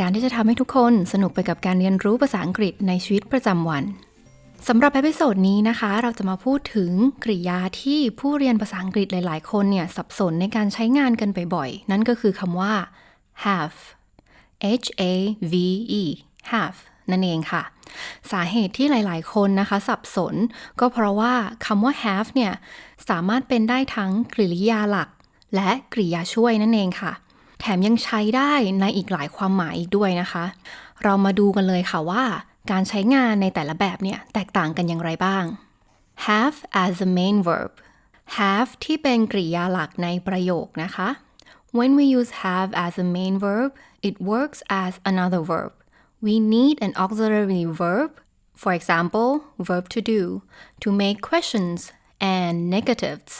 การที่จะทำให้ทุกคนสนุกไปกับการเรียนรู้ภาษาอังกฤษในชีวิตประจำวันสำหรับเอพิโซดนี้นะคะ เราจะมาพูดถึงกริยาที่ผู้เรียนภาษาอังกฤษหลาย ๆ คนเนี่ย สับสนในการใช้งานกันบ่อยๆ นั่นก็คือคำว่า have h a v e have นั่นเองค่ะ สาเหตุที่หลาย ๆ คนนะคะ สับสน ก็เพราะว่าคำว่า have เนี่ย สามารถเป็นได้ทั้งกริยาหลัก และกริยาช่วยนั่นเองค่ะ แถมยังใช้ได้ในอีกหลายความหมายอีกด้วยนะคะ เรามาดูกันเลยค่ะว่า การใช้งานในแต่ละแบบเนี่ยแตกต่างกันอย่างไรบ้าง have as a main verb have ที่เป็นกริยาหลักในประโยคนะคะ when we use have as a main verb it works as another verb we need an auxiliary verb for example verb to do to make questions and negatives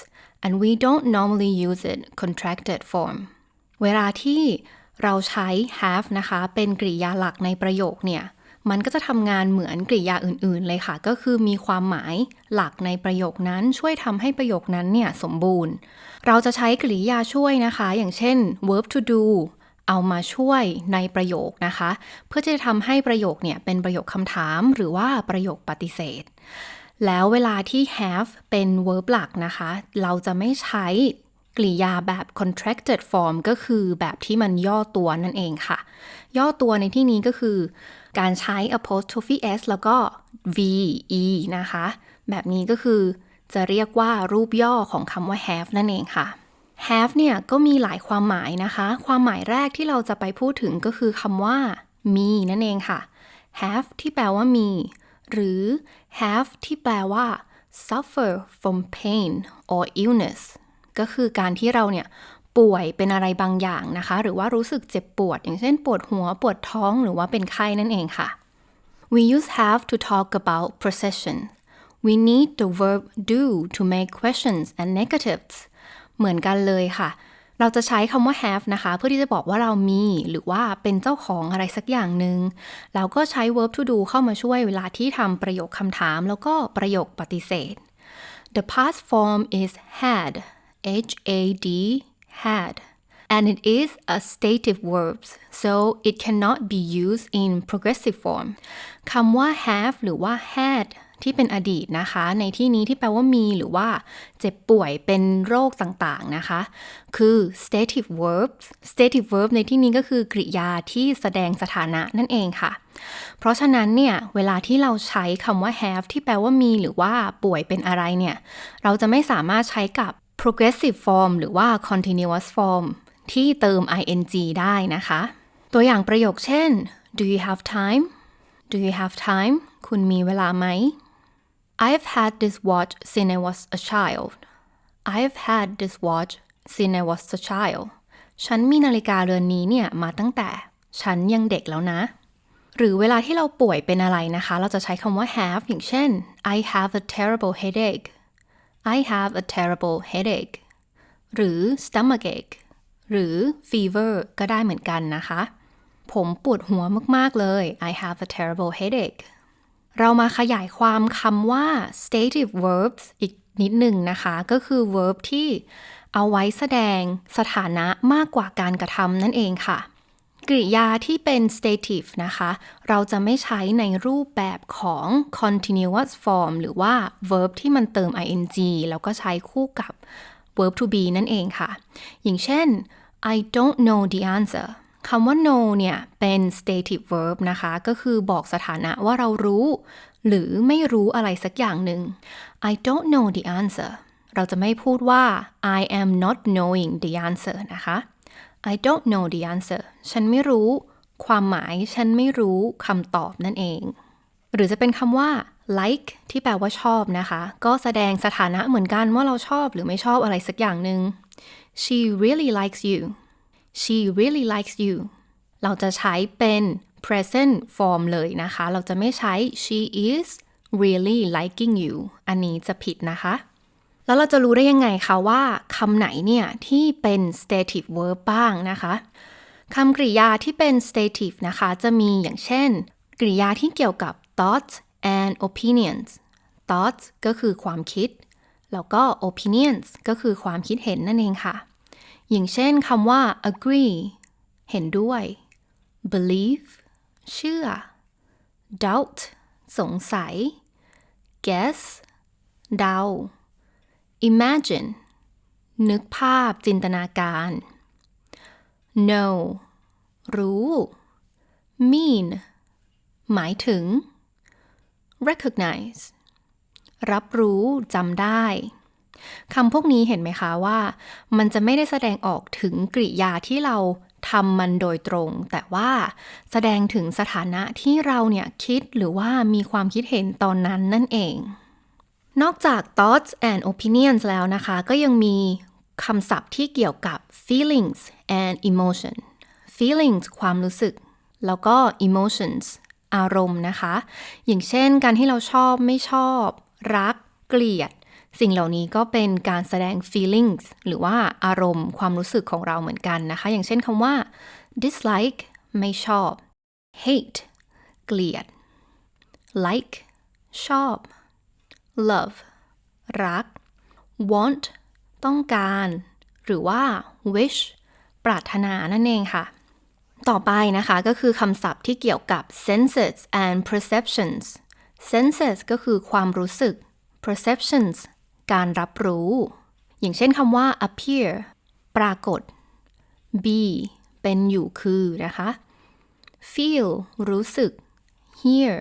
and we don't normally use it contracted form เวลาที่เราใช้ have นะคะ เป็นกริยาหลักในประโยคเนี่ย มันก็จะทำงานเหมือนกริยาอื่น ๆ เลยค่ะ ก็คือมีความหมายหลักในประโยคนั้นช่วยทำให้ประโยคนั้นเนี่ยสมบูรณ์ เราจะใช้กริยาช่วยนะคะ อย่างเช่น verb to do เอามาช่วยในประโยคนะคะ เพื่อจะทำให้ประโยคเนี่ยเป็นประโยคคำถามหรือว่าประโยคปฏิเสธ แล้วเวลาที่ have เป็น verb หลักนะคะ เราจะไม่ใช้ กริยาแบบ contracted form ก็คือแบบที่มันย่อตัวนั่นเองค่ะ ย่อตัวในที่นี้ก็คือ การใช้ apostrophe s แล้วก็ v e นะคะ แบบนี้ก็คือจะเรียกว่ารูปย่อของคำว่า have นั่นเองค่ะ have เนี่ยก็มีหลายความหมายนะคะ ความหมายแรกที่เราจะไปพูดถึงก็คือคำว่า มีนั่นเองค่ะ have ที่แปลว่ามี หรือ have ที่แปลว่า suffer from pain or illness ก็คือการที่เราเนี่ยป่วยเป็นอะไรบางอย่างนะคะ หรือว่ารู้สึกเจ็บปวด อย่างเช่นปวดหัวปวดท้องหรือว่าเป็นไข้นั่นเองค่ะ we use have to talk about possession we need the verb do to make questions and negatives เหมือนกันเลยค่ะ เราจะใช้คำว่า have นะคะ เพื่อที่จะบอกว่าเรามีหรือว่าเป็นเจ้าของอะไรสักอย่างหนึ่งแล้วก็ใช้ verb to do เข้ามาช่วยเวลาที่ทำประโยคคำถาม แล้วก็ประโยคปฏิเสธ the past form is had H A D had and it is a stative verb so it cannot be used in progressive form คำว่า have หรือว่า had ที่เป็นอดีตนะคะ ในที่นี้ที่แปลว่ามีหรือว่าเจ็บป่วยเป็นโรคต่างๆนะคะ คือ stative verb stative verb ในที่นี้ก็คือกริยาที่แสดงสถานะนั่นเองค่ะ เพราะฉะนั้นเนี่ยเวลาที่เราใช้คำว่า have ที่แปลว่ามีหรือว่าป่วยเป็นอะไรเนี่ย เราจะไม่สามารถใช้กับ progressive form หรือว่า continuous form ที่เติม ing ได้นะคะ ตัวอย่างประโยคเช่น do you have time do you have time คุณมีเวลาไหม I've had this watch since I was a child I've had this watch since I was a child ฉันมีนาฬิกาเรือนนี้เนี่ยมาตั้งแต่ฉันยังเด็กแล้วนะ หรือเวลาที่เราป่วยเป็นอะไรนะคะ เราจะใช้คำว่า have อย่างเช่น I have a terrible headache I have a terrible headache หรือ stomachache หรือ fever ก็ได้เหมือนกันนะคะ ผมปวดหัวมาก ๆ เลย I have a terrible headache เรามาขยายความคำว่า stative verbs อีกนิดหนึ่งนะคะ ก็คือ verb ที่เอาไว้แสดงสถานะมากกว่าการกระทำนั่นเองค่ะ กริยาที่เป็น stative นะคะ เราจะไม่ใช้ในรูปแบบของ continuous form หรือว่า verb ที่มันเติม ing แล้วก็ใช้คู่กับ verb to be นั่นเองค่ะ อย่างเช่น I don't know the answer คำว่า know เนี่ยเป็น stative verb นะคะ ก็คือบอกสถานะว่าเรารู้ หรือไม่รู้อะไรสักอย่างหนึ่ง I don't know the answer เราจะไม่พูดว่า I am not knowing the answer นะคะ I don't know the answer ฉันไม่รู้ ความหมายฉันไม่รู้คำตอบนั่นเอง หรือจะเป็นคำว่า like ที่แปลว่าชอบนะคะ ก็แสดงสถานะเหมือนกันว่าเราชอบหรือไม่ชอบอะไรสักอย่างหนึ่ง she really likes you she really likes you เราจะใช้เป็น present form เลยนะคะ เราจะไม่ใช้ she is really liking you อันนี้จะผิดนะคะ แล้วเราจะรู้ได้ยังไงคะว่าคำไหนเนี่ยที่เป็น stative verb บ้างนะคะคำกริยาที่เป็น stative นะคะ จะมีอย่างเช่น กริยาที่เกี่ยวกับ thoughts and opinions thoughts ก็คือความคิด แล้วก็ opinions ก็คือความคิดเห็นนั่นเองค่ะ อย่างเช่นคำว่า agree เห็นด้วย believe เชื่อ doubt สงสัย guess เดา imagine นึกภาพจินตนาการ know รู้ mean หมายถึง recognize รับรู้จำได้คำพวกนี้เห็นไหมคะว่า มันจะไม่ได้แสดงออกถึงกริยาที่เราทำมันโดยตรง แต่ว่าแสดงถึงสถานะที่เราเนี่ยคิดหรือว่ามีความคิดเห็นตอนนั้นนั่นเอง นอกจาก thoughts and opinions แล้วนะคะ ก็ยังมีคำศัพท์ที่เกี่ยวกับ feelings and emotion feelings ความรู้สึก แล้วก็ emotions อารมณ์นะคะ อย่างเช่นการที่เราชอบไม่ชอบ รัก เกลียด สิ่งเหล่านี้ก็เป็นการแสดง feelings หรือว่าอารมณ์ความรู้สึกของเราเหมือนกันนะคะ อย่างเช่นคำว่า dislike ไม่ชอบ hate เกลียด like ชอบ love รัก want ต้องการ หรือว่า wish ปรารถนานั่นเองค่ะ ต่อไปนะคะก็คือคำศัพท์ที่เกี่ยวกับ senses and perceptions senses ก็คือความรู้สึก perceptions การรับรู้ อย่างเช่นคำว่า appear ปรากฏ be เป็นอยู่คือนะคะ feel รู้สึก hear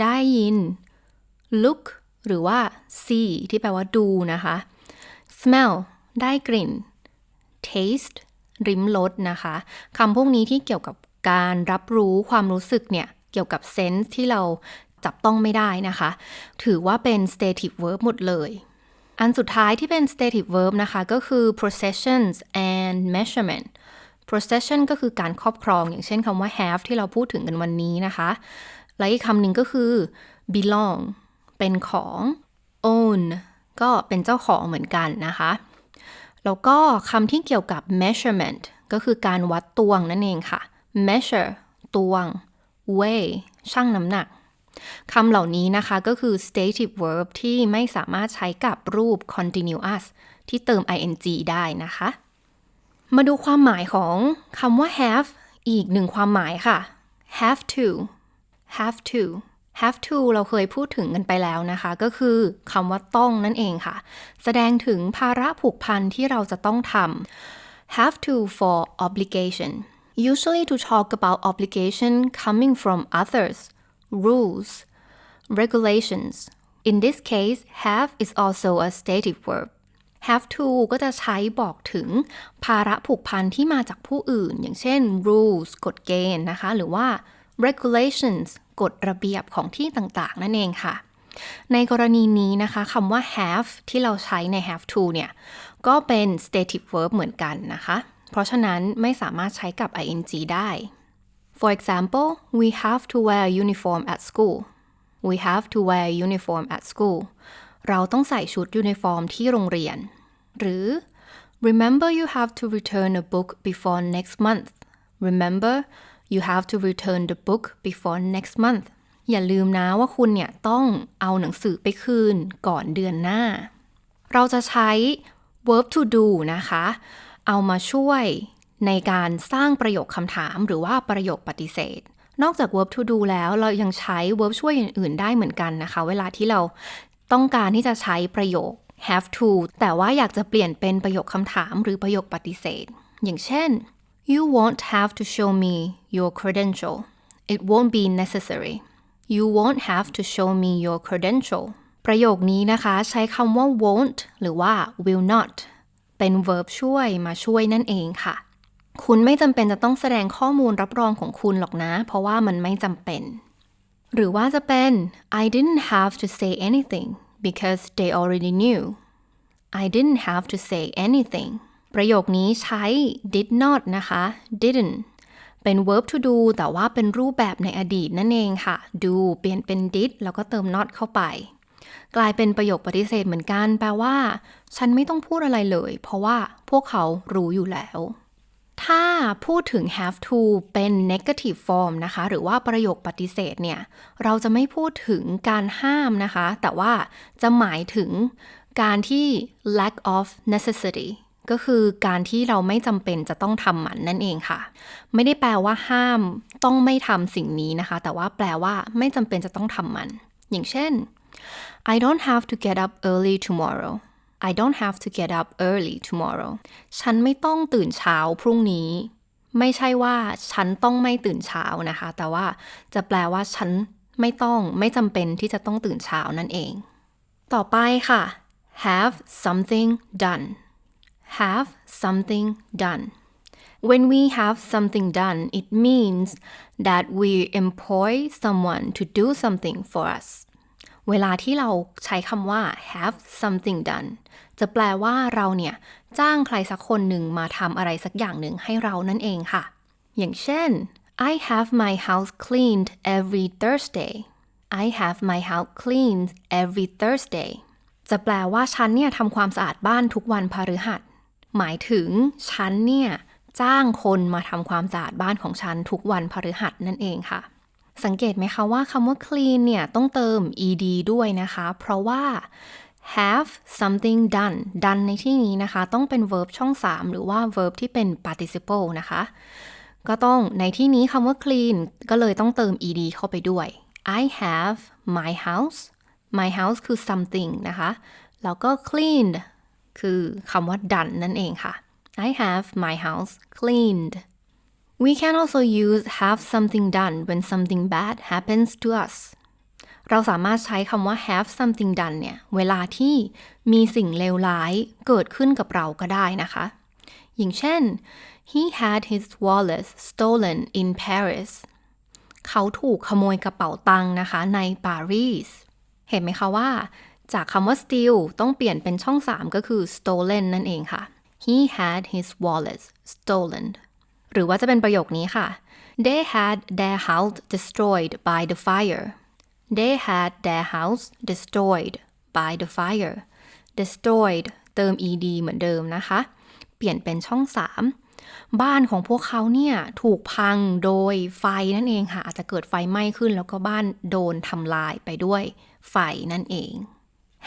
ได้ยิน look หรือว่า see ที่แปลว่าดูนะคะ smell ได้กลิ่น taste ริมรสนะคะคำพวกนี้ที่เกี่ยวกับการรับรู้ความรู้สึกเนี่ย เกี่ยวกับเซนส์ที่เราจับต้องไม่ได้นะคะ ถือว่าเป็น stative verb หมดเลย อันสุดท้ายที่เป็น stative verb นะคะก็คือ possessions and measurement possession ก็คือการครอบครอง อย่างเช่นคำว่า have ที่เราพูดถึงกันวันนี้นะคะ และอีกคำหนึ่งก็คือ belong เป็นของ own ก็เป็นเจ้าของเหมือนกันนะคะ แล้วก็คำที่เกี่ยวกับ measurement ก็คือการวัดตวงนั่นเองค่ะ measure ตวง weigh ชั่งน้ำหนักคำเหล่านี้นะคะก็คือ stative verb ที่ไม่สามารถใช้กับรูป continuous ที่เติม ing ได้นะคะ มาดูความหมายของคำว่า have อีกหนึ่งความหมายค่ะ have to have to have to เราเคยพูดถึงกันไปแล้วนะคะ ก็คือคำว่าต้องนั่นเองค่ะ แสดงถึงภาระผูกพันที่เราจะต้องทำ have to for obligation usually to talk about obligation coming from others rules regulations in this case have is also a stative verb have to ก็จะใช้บอกถึงภาระผูกพันที่มาจากผู้อื่น อย่างเช่น rules กฎเกณฑ์นะคะ หรือว่า regulations กฎระเบียบของที่ต่างๆ นั่นเองค่ะ ในกรณีนี้นะคะคำว่า have ที่เราใช้ใน have to เนี่ย ก็เป็น stative verb เหมือนกันนะคะ เพราะฉะนั้นไม่สามารถใช้กับ ing ได้ For example we have to wear uniform at school we have to wear uniform at school เราต้องใส่ชุดยูนิฟอร์มที่โรงเรียน หรือ remember you have to return a book before next month remember you have to return the book before next month อย่าลืมนะว่าคุณเนี่ยต้องเอาหนังสือไปคืนก่อนเดือนหน้า เราจะใช้ verb to do นะคะ เอามาช่วยในการสร้างประโยคคำถามหรือว่าประโยคปฏิเสธ นอกจาก verb to do แล้วเรายังใช้ verb ช่วยอื่น ๆ ได้เหมือนกันนะคะ เวลาที่เราต้องการที่จะใช้ประโยค have to แต่ว่าอยากจะเปลี่ยนเป็นประโยคคำถามหรือประโยคปฏิเสธ อย่างเช่น you won't have to show me your credential it won't be necessary you won't have to show me your credential ประโยคนี้นะคะ ใช้คำว่า won't หรือว่า will not เป็น verb ช่วยมาช่วยนั่นเองค่ะ คุณไม่จำเป็นจะต้องแสดงข้อมูลรับรองของคุณหรอกนะ เพราะว่ามันไม่จำเป็น หรือว่าจะเป็น I didn't have to say anything because they already knew I didn't have to say anything ประโยคนี้ใช้ did not นะคะ didn't เป็น verb to do แต่ว่าเป็นรูปแบบในอดีตนั่นเองค่ะ do เปลี่ยนเป็น did แล้วก็เติม not เข้าไป กลายเป็นประโยคปฏิเสธเหมือนกัน แปลว่า ฉันไม่ต้องพูดอะไรเลย เพราะว่าพวกเขารู้อยู่แล้ว ถ้าพูดถึง have to เป็น negative form นะคะ หรือว่าประโยคปฏิเสธเนี่ย เราจะไม่พูดถึงการห้ามนะคะ แต่ว่าจะหมายถึงการที่ lack of necessity ก็คือการที่เราไม่จำเป็นจะต้องทำมันนั่นเองค่ะ ไม่ได้แปลว่าห้ามต้องไม่ทำสิ่งนี้นะคะ แต่ว่าแปลว่าไม่จำเป็นจะต้องทำมัน อย่างเช่น I don't have to get up early tomorrow I don't have to get up early tomorrow ฉันไม่ต้องตื่นเช้าพรุ่งนี้ ไม่ใช่ว่าฉันต้องไม่ตื่นเช้านะคะ แต่ว่าจะแปลว่าฉันไม่ต้องไม่จำเป็นที่จะต้องตื่นเช้านั่นเอง ต่อไปค่ะ have something done have something done when we have something done it means that we employ someone to do something for us เวลาที่เราใช้คำว่า have something done จะแปลว่าเราเนี่ย จ้างใครสักคนหนึ่งมาทำอะไรสักอย่างหนึ่งให้เรานั่นเองค่ะ อย่างเช่น I have my house cleaned every Thursday I have my house cleaned every Thursday จะแปลว่าฉันเนี่ยทำความสะอาดบ้านทุกวันพฤหัส หมายถึงฉันเนี่ยจ้างคนมาทำความสะอาดบ้านของฉันทุกวันพฤหัสนั่นเองค่ะ สังเกตไหมคะว่าคำว่า clean เนี่ยต้องเติม ed ด้วยนะคะ เพราะว่า have something done done ในที่นี้นะคะ ต้องเป็น verb ช่อง 3 หรือว่า verb ที่เป็น participle นะคะ ก็ต้องในที่นี้คำว่า clean ก็เลยต้องเติม ed เข้าไปด้วย I have my house my house คือ something นะคะ แล้วก็ cleaned คือคำว่า done นั่นเองค่ะ I have my house cleaned we can also use have something done when something bad happens to us เราสามารถใช้คำว่า have something done เนี่ย เวลาที่มีสิ่งเลวร้ายเกิดขึ้นกับเราก็ได้นะคะ อย่างเช่น he had his wallet stolen in Paris เขาถูกขโมยกระเป๋าตังค์นะคะในปารีส เห็นไหมคะว่า จากคำว่า steal ต้องเปลี่ยนเป็นช่อง 3 ก็คือ stolen นั่นเองค่ะ he had his wallet stolen หรือว่าจะเป็นประโยคนี้ค่ะ they had their house destroyed by the fire they had their house destroyed by the fire destroyed เติม ed เหมือนเดิมนะคะ เปลี่ยนเป็นช่อง 3 บ้านของพวกเขาเนี่ยถูกพังโดยไฟนั่นเองค่ะ อาจจะเกิดไฟไหม้ขึ้นแล้วก็บ้านโดนทำลายไปด้วยไฟนั่นเอง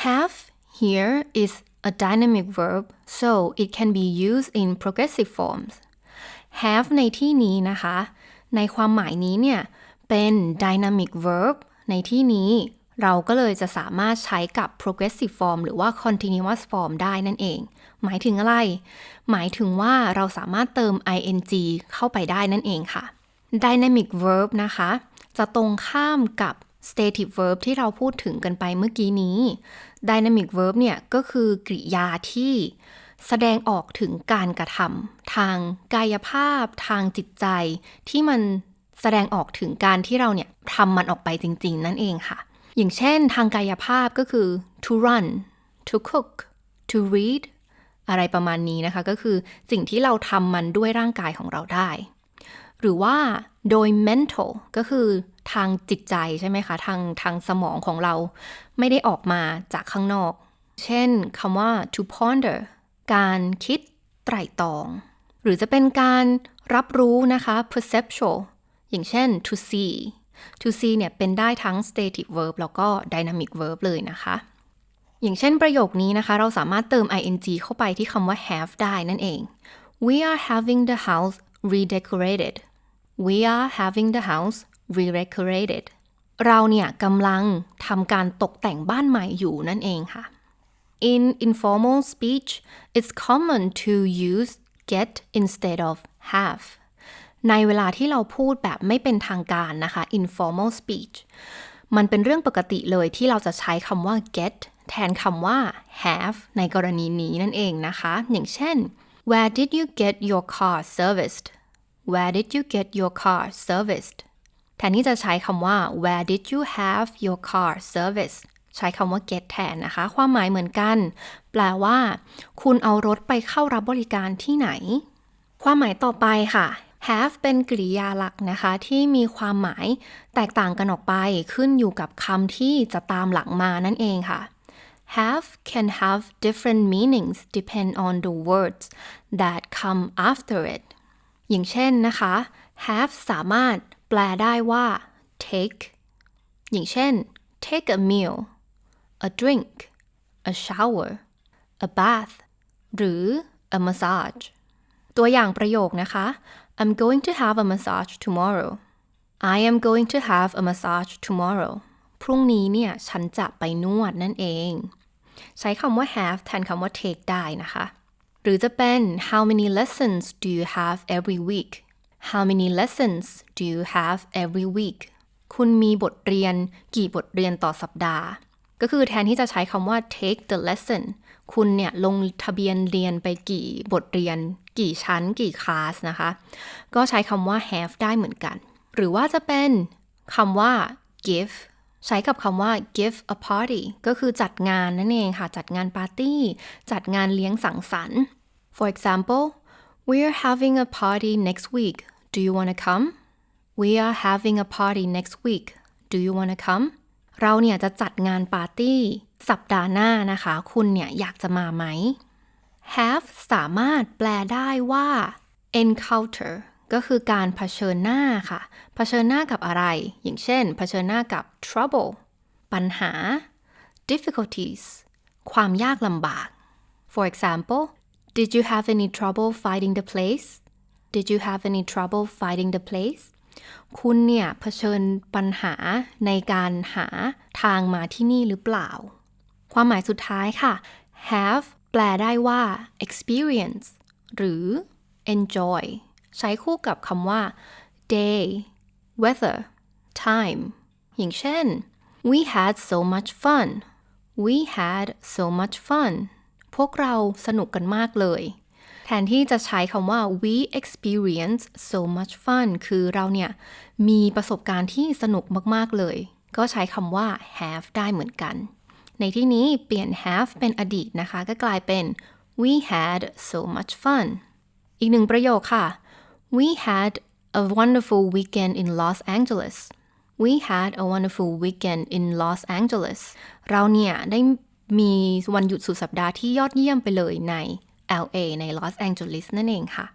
have here is a dynamic verb so it can be used in progressive forms have ในที่นี้นะคะ ในความหมายนี้เนี่ยเป็น dynamic verb ในที่นี้เราก็เลยจะสามารถใช้กับ progressive form หรือว่า continuous form ได้นั่นเอง หมายถึงอะไร หมายถึงว่าเราสามารถเติม ing เข้าไปได้นั่นเองค่ะ dynamic verb นะคะ จะตรงข้ามกับ stative verb ที่เราพูดถึงกันไปเมื่อกี้นี้ dynamic verb เนี่ยก็คือกริยาที่แสดงออกถึงการกระทำทางกายภาพ ทางจิตใจ ที่มันแสดงออกถึงการที่เราเนี่ยทำมันออกไปจริง ๆ นั่นเองค่ะ อย่างเช่นทางกายภาพก็คือ to run to cook to read อะไรประมาณนี้นะคะ ก็คือสิ่งที่เราทำมันด้วยร่างกายของเราได้ หรือว่าโดย mental ก็คือ ทางจิตใจใช่ไหมคะ ทางทางสมองของเราไม่ได้ออกมาจากข้างนอก เช่นคำว่า to ponder การคิดไตร่ตรอง หรือจะเป็นการรับรู้นะคะ perceptual อย่างเช่น to see to see เนี่ยเป็นได้ทั้ง stative verb แล้วก็ dynamic verb เลยนะคะ อย่างเช่นประโยคนี้นะคะ เราสามารถเติม ing เข้าไปที่คำว่า have ได้นั่นเอง we are having the house redecorated we are having the house redecorated เราเนี่ยกำลังทำการตกแต่งบ้านใหม่อยู่นั่นเองค่ะ In informal speech, it's common to use get instead of have. ในเวลาที่เราพูดแบบไม่เป็นทางการนะคะ informal speech มันเป็นเรื่องปกติเลยที่เราจะใช้คำว่า get แทนคำว่า have ในกรณีนี้นั่นเองนะคะ อย่างเช่น Where did you get your car serviced Where did you get your car serviced แทนที่จะใช้คำว่า Where did you have your car serviced ใช้คำว่า get แทนนะคะ ความหมายเหมือนกัน แปลว่า คุณเอารถไปเข้ารับบริการที่ไหน ความหมายต่อไปค่ะ have เป็นกริยาหลักนะคะ ที่มีความหมายแตกต่างกันออกไป ขึ้นอยู่กับคำที่จะตามหลังมานั่นเองค่ะ have can have different meanings depend on the words that come after it อย่างเช่นนะคะ have สามารถ แปลได้ว่า take อย่างเช่น take a meal a drink a shower a bath หรือ a massage ตัวอย่างประโยคนะคะ I'm going to have a massage tomorrow I am going to have a massage tomorrow พรุ่งนี้เนี่ยฉันจะไปนวดนั่นเอง ใช้คำว่า have แทนคำว่า take ได้นะคะ หรือจะเป็น how many lessons do you have every week how many lessons do you have every week คุณมีบทเรียนกี่บทเรียนต่อสัปดาห์ ก็คือแทนที่จะใช้คำว่า take the lesson คุณเนี่ยลงทะเบียนเรียนไปกี่บทเรียน กี่ชั้น กี่คลาสนะคะ ก็ใช้คำว่า have ได้เหมือนกัน หรือว่าจะเป็นคำว่า give ใช้กับคำว่า give a party ก็คือจัดงานนั่นเองค่ะ จัดงานปาร์ตี้ จัดงานเลี้ยงสังสรรค์ for example We are having a party next week do you want to come we are having a party next week do you want to come เราเนี่ยจะจัดงานปาร์ตี้สัปดาห์หน้านะคะ คุณเนี่ยอยากจะมาไหม have สามารถแปลได้ว่า encounter ก็คือการเผชิญหน้าค่ะ เผชิญหน้ากับอะไร อย่างเช่น เผชิญหน้ากับ trouble ปัญหา difficulties ความยากลำบาก for example did you have any trouble finding the place did you have any trouble finding the place คุณเนี่ยเผชิญปัญหาในการหาทางมาที่นี่หรือเปล่า ความหมายสุดท้ายค่ะ have แปลได้ว่า experience หรือ enjoy ใช้คู่กับคำว่า day weather time อย่างเช่น we had so much fun we had so much fun วกเราสนุกกันมากเลย แทนที่จะใช้คำว่า we experience so much fun คือเราเนี่ยมีประสบการณ์ที่สนุกมาก ๆ เลย ก็ใช้คำว่า have ได้เหมือนกัน ในที่นี้เปลี่ยน have เป็นอดีตนะคะ ก็กลายเป็น we had so much fun อีกหนึ่งประโยคค่ะ we had a wonderful weekend in Los Angeles we had a wonderful weekend in Los Angeles เราเนี่ยได้ มีวันหยุดสุดสัปดาห์ที่ยอดเยี่ยมไปเลยใน LA ใน Los Angeles นั่นเองค่ะ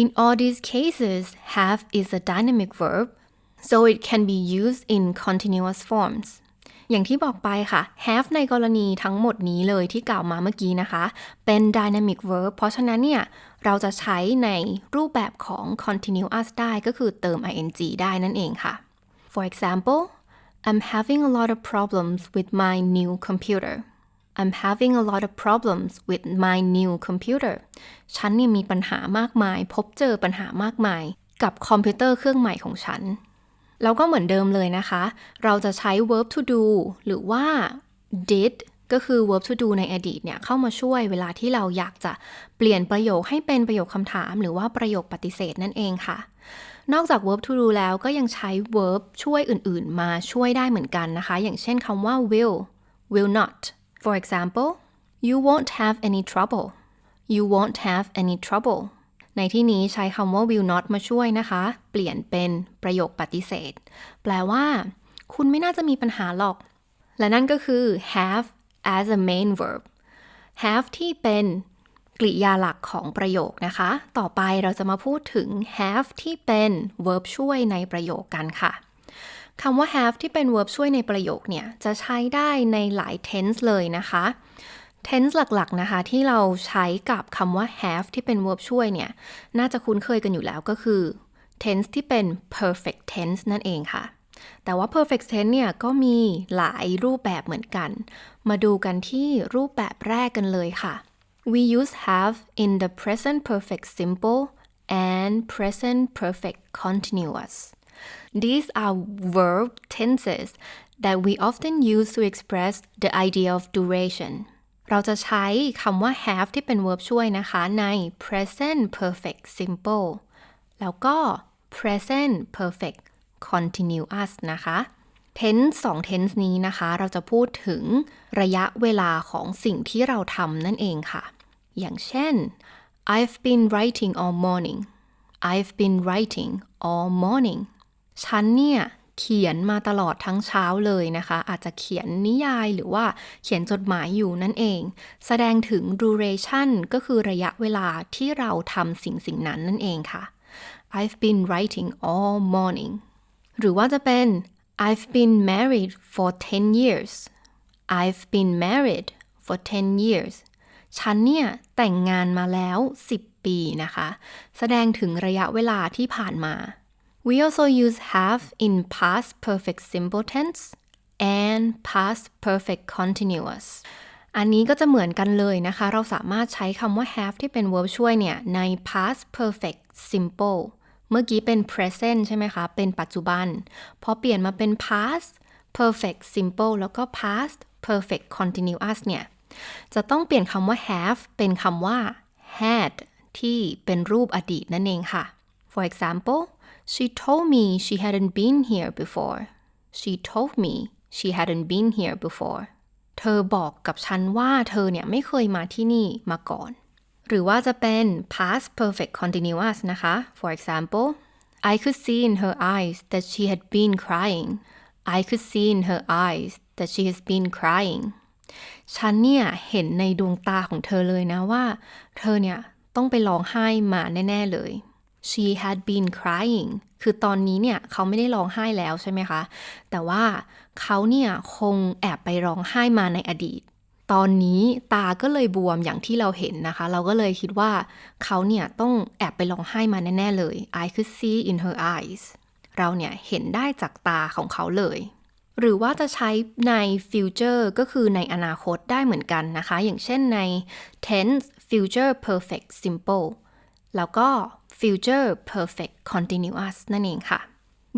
In all these cases have is a dynamic verb so it can be used in continuous forms อย่างที่บอกไปค่ะ have ในกรณีทั้งหมดนี้เลยที่กล่าวมาเมื่อกี้นะคะ เป็น dynamic verb เพราะฉะนั้นเนี่ย เราจะใช้ในรูปแบบของ continuous ได้ก็คือเติม ing ได้นั่นเองค่ะ For example I'm having a lot of problems with my new computer I'm having a lot of problems with my new computer ฉันเนี่ยมีปัญหามากมาย พบเจอปัญหามากมาย กับคอมพิวเตอร์เครื่องใหม่ของฉัน แล้วก็เหมือนเดิมเลยนะคะ เราจะใช้ verb to do หรือว่า did ก็คือ verb to do ในอดีตเนี่ยเข้ามาช่วยเวลาที่เราอยากจะเปลี่ยนประโยคให้เป็นประโยคคำถาม หรือว่าประโยคปฏิเสธนั่นเองค่ะ นอกจาก verb to do แล้วก็ยังใช้ verb ช่วยอื่นๆ มาช่วยได้เหมือนกันนะคะ อย่างเช่นคำว่า will will not for example you won't have any trouble you won't have any trouble ในที่นี้ใช้คำว่า will not มาช่วยนะคะ เปลี่ยนเป็นประโยคปฏิเสธ แปลว่า คุณไม่น่าจะมีปัญหาหรอก และนั่นก็คือ have as a main verb have ที่เป็นกริยาหลักของประโยคนะคะ ต่อไปเราจะมาพูดถึง have ที่เป็น verb ช่วยในประโยคกันค่ะ คำว่า have ที่เป็น verb ช่วยในประโยคเนี่ย จะใช้ได้ในหลาย tense เลยนะคะ tense หลักๆนะคะ ที่เราใช้กับคำว่า have ที่เป็น verb ช่วยเนี่ย น่าจะคุ้นเคยกันอยู่แล้วก็คือ tense ที่เป็น perfect tense นั่นเองค่ะ แต่ว่า perfect tense เนี่ย ก็มีหลายรูปแบบเหมือนกัน มาดูกันที่รูปแบบแรกกันเลยค่ะ we use have in the present perfect simple and present perfect continuous These are verb tenses that we often use to express the idea of duration. เราจะใช้คำว่า have ที่เป็น verb ช่วยนะคะ ใน present perfect simple แล้วก็ present perfect continuous นะคะ tense สอง tense นี้นะคะ เราจะพูดถึงระยะเวลาของสิ่งที่เราทำนั่นเองค่ะ อย่างเช่น I've been writing all morning I've been writing all morning ฉันเนี่ยเขียนมาตลอดทั้งเช้าเลยนะคะ อาจจะเขียนนิยายหรือว่าเขียนจดหมายอยู่นั่นเอง แสดงถึง duration ก็คือระยะเวลาที่เราทำสิ่งสิ่งนั้นนั่นเองค่ะ I've been writing all morning หรือว่าจะเป็น I've been married for 10 years I've been married for 10 years ฉันเนี่ยแต่งงานมาแล้ว 10 ปีนะคะ แสดงถึงระยะเวลาที่ผ่านมา We also use have in past perfect simple tense and past perfect continuous อันนี้ก็จะเหมือนกันเลยนะคะ เราสามารถใช้คำว่า have ที่เป็น verb ช่วยเนี่ย ใน past perfect simple เมื่อกี้เป็น present ใช่ไหมคะ เป็นปัจจุบัน พอเปลี่ยนมาเป็น past perfect simple แล้วก็ past perfect continuous เนี่ย จะต้องเปลี่ยนคำว่า have เป็นคำว่า had ที่เป็นรูปอดีตนั่นเองค่ะ For example she told me she hadn't been here before she told me she hadn't been here before เธอบอกกับฉันว่าเธอเนี่ยไม่เคยมาที่นี่มาก่อน หรือว่าจะเป็น past perfect continuous นะคะ For example I could see in her eyes that she had been crying I could see in her eyes that she has been crying ฉันเนี่ยเห็นในดวงตาของเธอเลยนะว่า เธอเนี่ยต้องไปร้องไห้มาแน่ ๆ เลย she had been crying คือตอนนี้เนี่ยเขาไม่ได้ร้องไห้แล้วใช่ไหมคะ แต่ว่าเขาเนี่ยคงแอบไปร้องไห้มาในอดีต ตอนนี้ตาก็เลยบวมอย่างที่เราเห็นนะคะ เราก็เลยคิดว่าเขาเนี่ยต้องแอบไปร้องไห้มาแน่ ๆ เลย I could see in her eyes เราเนี่ยเห็นได้จากตาของเขาเลย หรือว่าจะใช้ใน future ก็คือในอนาคตได้เหมือนกันนะคะ อย่างเช่นใน tense future perfect simple แล้วก็ future perfect continuous นั่นเองค่ะ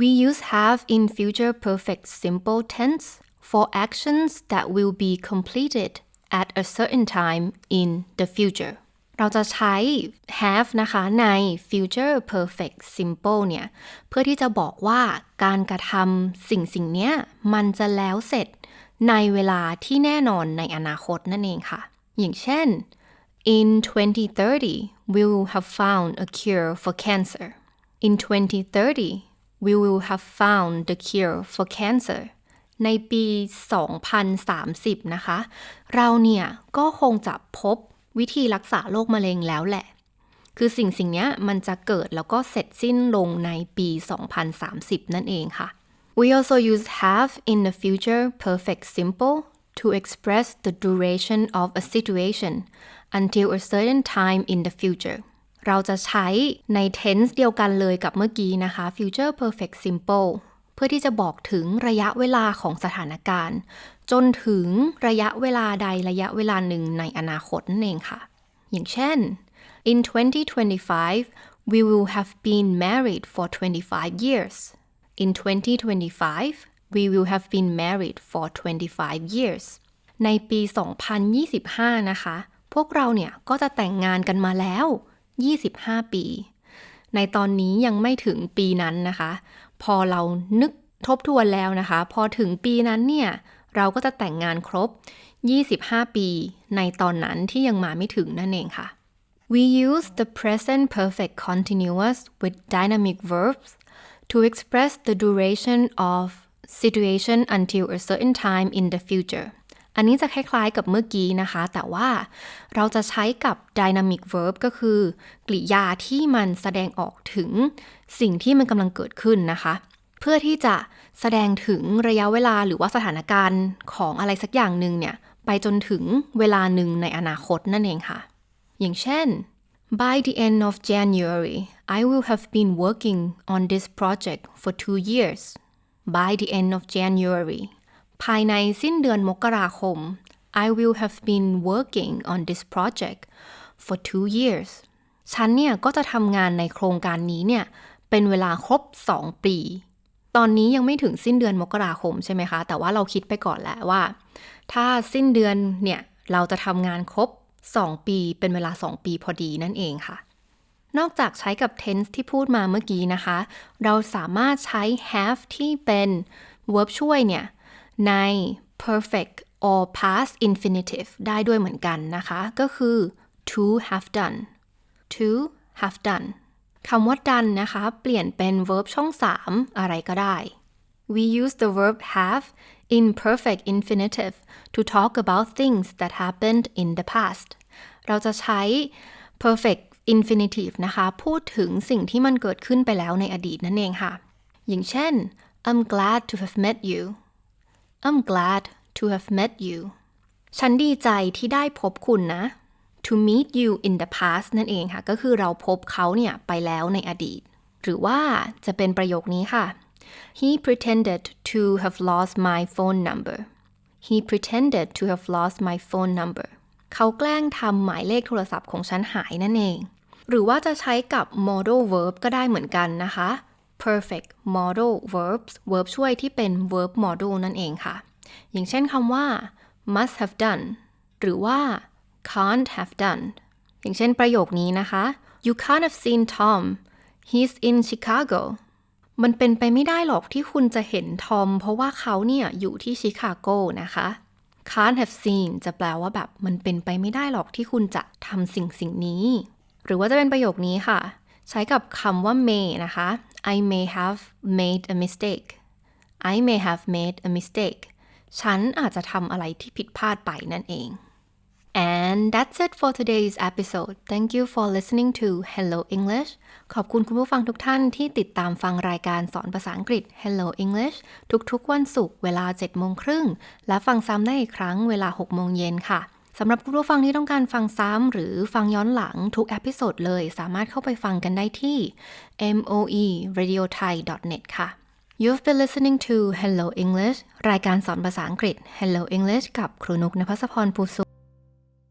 We use have in future perfect simple tense for actions that will be completed at a certain time in the future เราจะใช้ have นะคะ ใน future perfect simple เนี่ย เพื่อที่จะบอกว่าการกระทำสิ่งสิ่งนี้มันจะแล้วเสร็จในเวลาที่แน่นอนในอนาคตนั่นเองค่ะ อย่างเช่น in 2030 we will have found a cure for cancer in 2030 we will have found the cure for cancer ในปี 2030 นะคะ เราเนี่ยก็คงจะพบวิธีรักษาโรคมะเร็งแล้วแหละ คือสิ่งสิ่งนี้มันจะเกิดแล้วก็เสร็จสิ้นลงในปี 2030 นั่นเองค่ะ We also use have in the future perfect simple to express the duration of a situation until a certain time in the future เราจะใช้ใน tense เดียวกันเลยกับเมื่อกี้นะคะ future perfect simple เพื่อที่จะบอกถึงระยะเวลาของสถานการณ์ จนถึงระยะเวลาใดระยะเวลาหนึ่งในอนาคตนั่นเองค่ะ อย่างเช่น in 2025 we will have been married for 25 years in 2025 we will have been married for 25 years ในปี 2025 นะคะ พวกเราเนี่ยก็จะแต่งงานกันมาแล้ว 25 ปี ในตอนนี้ยังไม่ถึงปีนั้นนะคะ พอเรานึกทบทวนแล้วนะคะ พอถึงปีนั้นเนี่ย เราก็จะแต่งงานครบ 25 ปี ในตอนนั้นที่ยังมาไม่ถึงนั่นเองค่ะ We use the present perfect continuous with dynamic verbs to express the duration of situation until a certain time in the future อันนี้จะคล้ายๆกับเมื่อกี้นะคะ แต่ว่าเราจะใช้กับ dynamic verb ก็คือ กริยาที่มันแสดงออกถึงสิ่งที่มันกำลังเกิดขึ้นนะคะ เพื่อที่จะแสดงถึงระยะเวลาหรือว่าสถานการณ์ของอะไรสักอย่างหนึ่งเนี่ย ไปจนถึงเวลาหนึ่งในอนาคตนั่นเองค่ะ อย่างเช่น by the end of January I will have been working on this project for two years by the end of January ภายในสิ้นเดือนมกราคม I will have been working on this project for two years ฉันเนี่ยก็จะทำงานในโครงการนี้เนี่ยเป็นเวลาครบ 2 ปี ตอนนี้ยังไม่ถึงสิ้นเดือนมกราคมใช่ไหมคะ แต่ว่าเราคิดไปก่อนแล้วว่า ถ้าสิ้นเดือนเนี่ยเราจะทำงานครบ 2 ปีเป็นเวลา 2 ปีพอดีนั่นเองค่ะ นอกจากใช้กับ tense ที่พูดมาเมื่อกี้นะคะ เราสามารถใช้ have ที่เป็น verb ช่วยเนี่ย ใน perfect or past infinitive ได้ด้วยเหมือนกันนะคะ ก็คือ to have done to have done คำว่า done นะคะ เปลี่ยนเป็น verb ช่อง 3 อะไรก็ได้ we use the verb have in perfect infinitive to talk about things that happened in the past เราจะใช้ perfect infinitive นะคะ พูดถึงสิ่งที่มันเกิดขึ้นไปแล้วในอดีตนั่นเองค่ะ อย่างเช่น I'm glad to have met you I'm glad to have met you ฉันดีใจที่ได้พบคุณนะ to meet you in the past นั่นเองค่ะ ก็คือเราพบเขาเนี่ยไปแล้วในอดีต หรือว่าจะเป็นประโยคนี้ค่ะ he pretended to have lost my phone number he pretended to have lost my phone number เขาแกล้งทำหมายเลขโทรศัพท์ของฉันหายนั่นเอง หรือว่าจะใช้กับ modal verb ก็ได้เหมือนกันนะคะ perfect modal verbs verb ช่วยที่เป็น verb modal นั่นเองค่ะ อย่างเช่นคำว่า must have done หรือว่า can't have done อย่างเช่นประโยคนี้นะคะ you can't have seen Tom he's in Chicago มันเป็นไปไม่ได้หรอกที่คุณจะเห็นทอม เพราะว่าเขาเนี่ยอยู่ที่ชิคาโกนะคะ can't have seen จะแปลว่าแบบมันเป็นไปไม่ได้หรอกที่คุณจะทำสิ่งสิ่งนี้ หรือว่าจะเป็นประโยคนี้ค่ะ ใช้กับคำว่า may นะคะ I may have made a mistake I may have made a mistake ฉันอาจจะทำอะไรที่ผิดพลาดไปนั่นเอง And that's it for today's episode. Thank you for listening to Hello English. ขอบคุณคุณผู้ฟังทุกท่านที่ติดตามฟังรายการสอนภาษาอังกฤษ Hello English ทุกๆวันศุกร์เวลา7โมงครึ่ง และฟังซ้ำได้อีกครั้งเวลา6โมงเย็นค่ะ สำหรับคุณผู้ฟังที่ต้องการฟังซ้ำหรือฟังย้อนหลังทุกเอพิโซดเลย สามารถเข้าไปฟังกันได้ที่ moe radio thai net ค่ะ You've been listening to Hello English รายการสอนภาษาอังกฤษ Hello English กับครูนุกนภัสพรภูสุ